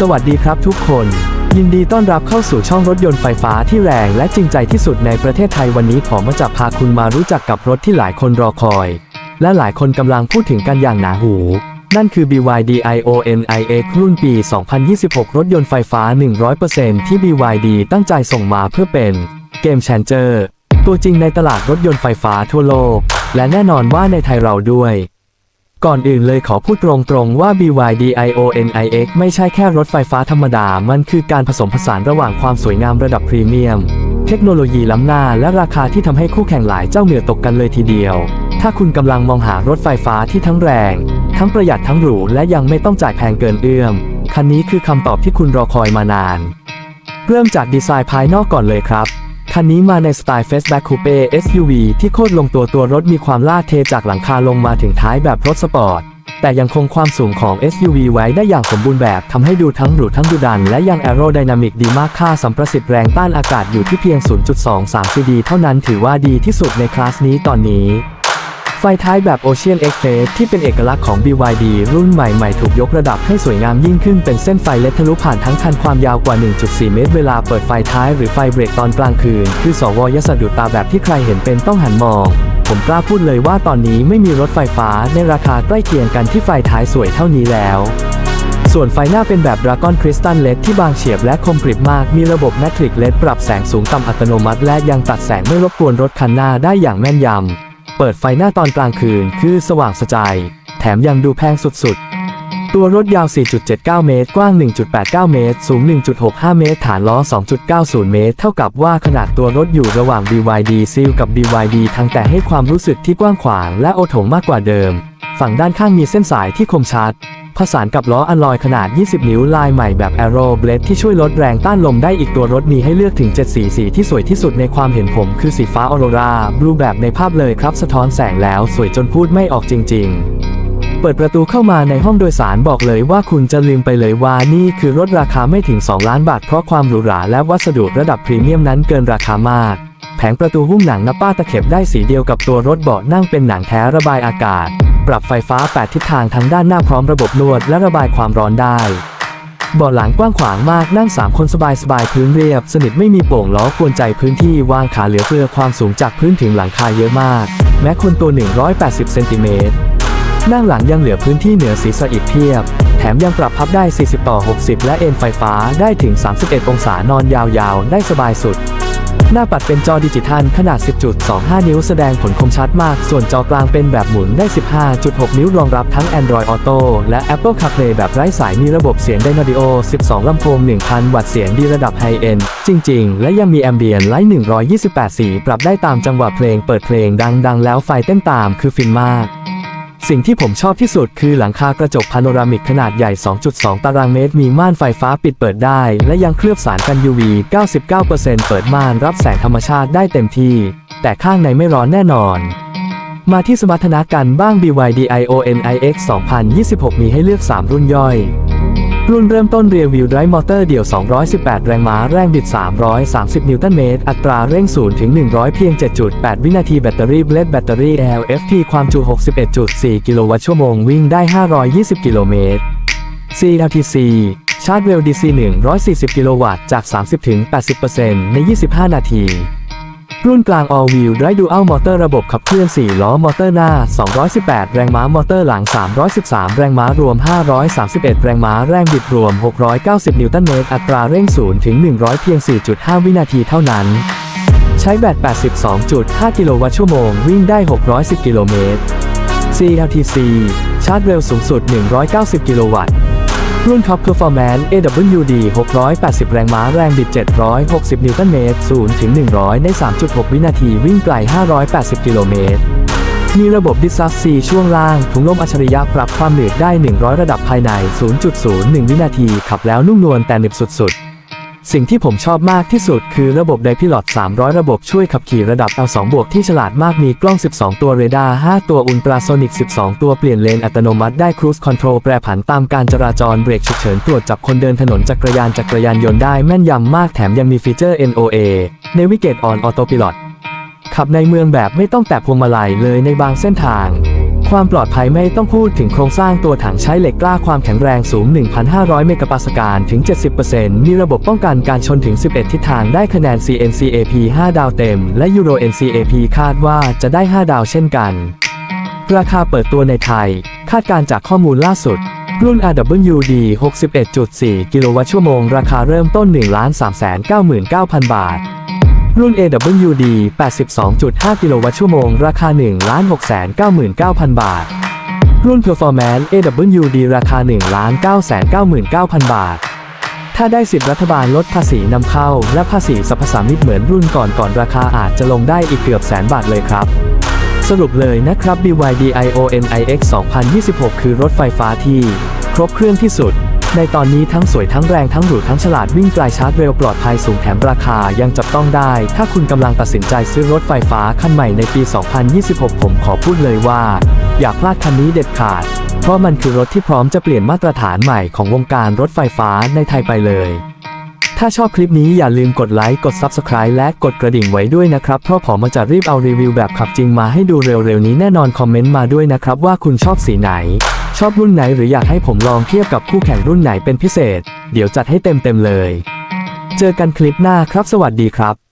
สวัสดีครับทุกคน ยินดีต้อนรับเข้าสู่ช่องรถยนต์ไฟฟ้าที่แรงและจริงใจที่สุดในประเทศไทยวันนี้ผมมาจะพาคุณมารู้จักกับรถที่หลายคนรอคอย และหลายคนกำลังพูดถึงกันอย่างหนาหู นั่นคือ BYD ION iX รุ่นปี 2026 รถยนต์ไฟฟ้า 100%ที่ BYD ตั้งใจส่งมาเพื่อเป็นเกม Changer ตัวจริงในตลาดรถยนต์ไฟฟ้าทั่วโลก และแน่นอนว่าในไทยเราด้วย ก่อนอื่นเลยขอพูดตรงๆว่า BYD ION iX ไม่ใช่แค่รถไฟฟ้าธรรมดา มันคือการผสมผสานระหว่างความสวยงามระดับพรีเมียม เทคโนโลยีล้ำหน้าและราคาที่ทำให้คู่แข่งหลายเจ้าเหนือตกกันเลยทีเดียว ถ้าคุณกำลังมองหารถไฟฟ้าที่ทั้งแรง ทั้งประหยัดทั้งหรูและยังไม่ต้องจ่ายแพงเกินเอื้อม คันนี้คือคำตอบที่คุณรอคอยมานาน เริ่มจากดีไซน์ภายนอกก่อนเลยครับ คันนี้มาในสไตล์ Fastback Coupe SUV ที่โคตรลงตัวตัวรถมีความลาดเทจากหลังคาลงมาถึงท้ายแบบรถสปอร์ต แต่ยังคงความสูงของ SUV ไว้ได้อย่างสมบูรณ์แบบทำให้ดูทั้งหรูทั้งดุดัน และยังแอโรไดนามิกดีมากค่าสัมประสิทธิ์แรงต้านอากาศอยู่ที่เพียง 0.23 CD เท่านั้นถือว่าดีที่สุดในคลาสนี้ตอนนี้ ไฟท้ายแบบ Ocean X Phase ที่เป็นเอกลักษณ์ของ BYD รุ่นใหม่ๆ ถูกยกระดับให้สวยงามยิ่งขึ้นเป็นเส้นไฟเล็ดทะลุผ่านทั้งคันความยาวกว่า 1.4 เมตร เวลาเปิดไฟท้ายหรือไฟเบรกตอนกลางคืน คือสวยสะดุดตาแบบที่ใครเห็นเป็นต้องหันมอง ผมกล้าพูดเลยว่าตอนนี้ไม่มีรถไฟฟ้าในราคาใกล้เคียงกันที่ไฟท้ายสวยเท่านี้แล้วส่วนไฟหน้าเป็นแบบ Dragon Crystal LED ที่บางเฉียบและคมกริบมาก มีระบบ Matrix LED ปรับแสงสูงต่ำอัตโนมัติ และยังตัดแสงไม่รบกวนรถคันหน้าได้อย่างแม่นยำ เปิดไฟหน้าตอนกลางคืนคือสว่างสจายแถมยังดูแพงสุดๆ ตัวรถยาว 4.79 เมตร กว้าง 1.89 เมตร สูง 1.65 เมตร ฐานล้อ 2.90 เมตร เท่ากับว่าขนาดตัวรถอยู่ระหว่าง BYD Seal กับ BYD ทั้งแต่ให้ความรู้สึกที่กว้างขวางและโอโถงมากกว่าเดิม ฝั่งด้านข้างมีเส้นสายที่คมชัด ผสานกับล้ออัลลอยขนาด 20 นิ้วลายใหม่แบบ Aero Blade ที่ช่วยลดแรงต้านลมได้อีกตัวรถมีให้เลือกถึง 7 สีสีที่สวยที่สุดในความเห็นผม คือสีฟ้าออโรราบลูแบบในภาพเลยครับ สะท้อนแสงแล้วสวยจนพูดไม่ออกจริง ๆเปิดประตูเข้ามาในห้องโดยสารบอกเลยว่าคุณจะลืมไปเลยว่านี่คือรถราคาไม่ถึง 2 ล้านบาทเพราะความหรูหราและวัสดุระดับพรีเมียมนั้นเกินราคามาก แผงประตูหุ้มหนังนับป้าตะเข็บได้สีเดียวกับตัวรถเบาะนั่งเป็นหนังแท้ระบายอากาศ ปรับไฟฟ้า 8 ทิศทางทั้งด้านหน้าพร้อมระบบนวดและระบายความร้อนได้เบาะหลังกว้างขวางมากนั่ง 3 คนสบายสบายพื้นเรียบ สนิทไม่มีโป่งล้อกวนใจพื้นที่วางขาเหลือเฟือความสูงจากพื้นถึงหลังคาเยอะมาก แม้คนตัว 180 เซนติเมตรนั่งหลังยังเหลือพื้นที่เหนือศีรษะอีกเพียบ แถมยังปรับพับได้ 40 ต่อ 60 และเอ็นไฟฟ้าได้ถึง 31 องศานอนยาวๆ ได้สบายสุด หน้าปัดเป็นจอดิจิทัลขนาด 10.25 นิ้วแสดงผลคมชัดมาก ส่วนจอกลางเป็นแบบหมุนได้ 15.6 นิ้วรองรับทั้ง Android Auto และ Apple CarPlay แบบไร้สายมีระบบเสียงไดนาดิโอ12 ลำโพง 1,000 วัตต์เสียงดีระดับไฮเอนด์จริง ๆ และยังมีแอมเบียนไลท์128 สี ปรับได้ตามจังหวะเพลงเปิดเพลงดังๆ แล้วไฟเต้นตามคือฟินมาก สิ่งที่ผมชอบที่สุดคือหลังคากระจกพาโนรามิกขนาดใหญ่ 2.2 ตารางเมตร มีม่านไฟฟ้าปิดเปิดได้ และยังเคลือบสารกัน UV 99%เปิดม่านรับแสงธรรมชาติได้เต็มที่ แต่ข้างในไม่ร้อนแน่นอน มาที่สมรรถนะกันบ้าง BYD ION iX 2026 มีให้เลือก 3 รุ่นย่อย รุ่นเริ่มต้นเรียวิวไดร์มอเตอร์เดี่ยว 218 แรงม้า แรงบิด 330 นิวตันเมตร อัตราเร่ง 0 ถึง 100 เพียง 7.8 วินาทีแบตเตอรี่เบลดแบตเตอรี่ LFP ความจุ 61.4 กิโลวัตต์ชั่วโมง วิ่งได้ 520 กิโลเมตร CLTC ชาร์จเร็ว DC 140 กิโลวัตต์ จาก 30-80%ใน 25 นาที รุ่นกลาง All Wheel Drive Dual Motor ระบบขับเคลื่อน 4 ล้อ มอเตอร์หน้า 218 แรงม้า มอเตอร์หลัง 313 แรงม้ารวม 531 แรงม้า แรงบิดรวม 690 นิวตันเมตร อัตราเร่ง 0 ถึง 100 เพียง 4.5 วินาทีเท่านั้น ใช้แบต 82.5 กิโลวัตต์ชั่วโมง วิ่งได้ 610 กิโลเมตร CLTC ชาร์จเร็วสูงสุด 190 กิโลวัตต์ รุ่น Top Performance AWD 680 แรงม้าแรงบิด 760 นิวตันเมตร 0 ถึง 100 ใน 3.6 วินาทีวิ่งไกล 580 กิโลเมตร มีระบบดิสซัฟซีช่วงล่าง ถุงลมอัจฉริยะปรับความหนืดได้ 100 ระดับภายใน 0.01 วินาที ขับแล้วนุ่มนวลแต่หนึบสุดๆ สิ่งที่ผมชอบมากที่สุดคือระบบ d ด p i l o t 300 ระบบช่วยขับขี่ระดับ L2 บวกที่ฉลาดมากมีกล้อง 12 ตัวเรดาร์ 5 ตัวอุลตราโซนิก 12 ตัวเปลี่ยนเลนอัตโนมัติได้ครู i คอนโทรลแปรผันตามการจราจรเบรกฉุกเฉินตรวจจับคนเดินถนนจักรยานจักรยานยนต์ได้แม่นยำมากแถมยังมีฟีเจอร์ NOA Navigate on Autopilot ขับในเมืองแบบไม่ต้องแตะพวงมาลัยเลยในบางเส้นทาง ความปลอดภัยไม่ต้องพูดถึงโครงสร้างตัวถังใช้เหล็กกล้าความแข็งแรงสูง 1,500 เมกะปาสกาลถึง 70%มีระบบป้องกันการชนถึง 11 ทิศทางได้คะแนน CNCAP 5 ดาวเต็ม และ Euro NCAP คาดว่าจะได้ 5 ดาวเช่นกัน ราคาเปิดตัวในไทย คาดการณ์จากข้อมูลล่าสุดรุ่น RWD 61.4 กิโลวัตต์ชั่วโมง ราคาเริ่มต้น 1,399,000 บาท รุ่น AWD 82.5 กิโลวัตต์ชั่วโมง ราคา 1,699,000 บาท รุ่น Performance AWD ราคา 1,999,000 บาท ถ้าได้สิทธิ์รัฐบาลลดภาษีนำเข้า และภาษีสรรพสามิตเหมือนรุ่นก่อนก่อนราคาอาจจะลงได้อีกเกือบแสนบาทเลยครับสรุปเลยนะครับ BYD ION iX 2026 คือรถไฟฟ้าที่ ครบเครื่องที่สุด ในตอนนี้ทั้งสวยทั้งแรงทั้งหรูทั้งฉลาดวิ่งไกลชาร์จเร็วปลอดภัยสูงแถมราคายังจับต้องได้ ถ้าคุณกำลังตัดสินใจซื้อรถไฟฟ้าคันใหม่ในปี 2026 ผมขอพูดเลยว่า อย่าพลาดคันนี้เด็ดขาด เพราะมันคือรถที่พร้อมจะเปลี่ยนมาตรฐานใหม่ของวงการรถไฟฟ้าในไทยไปเลย ถ้าชอบคลิปนี้อย่าลืมกดไลค์ กด Subscribe และกดกระดิ่งไว้ด้วยนะครับ เพราะผมจะรีบเอารีวิวแบบขับจริงมาให้ดูเร็วๆนี้แน่นอนคอมเมนต์มาด้วยนะครับว่าคุณชอบสีไหน ชอบรุ่นไหนหรืออยากให้ผมลองเทียบกับคู่แข่งรุ่นไหนเป็นพิเศษ เดี๋ยวจัดให้เต็มๆเลย เจอกันคลิปหน้าครับ สวัสดีครับ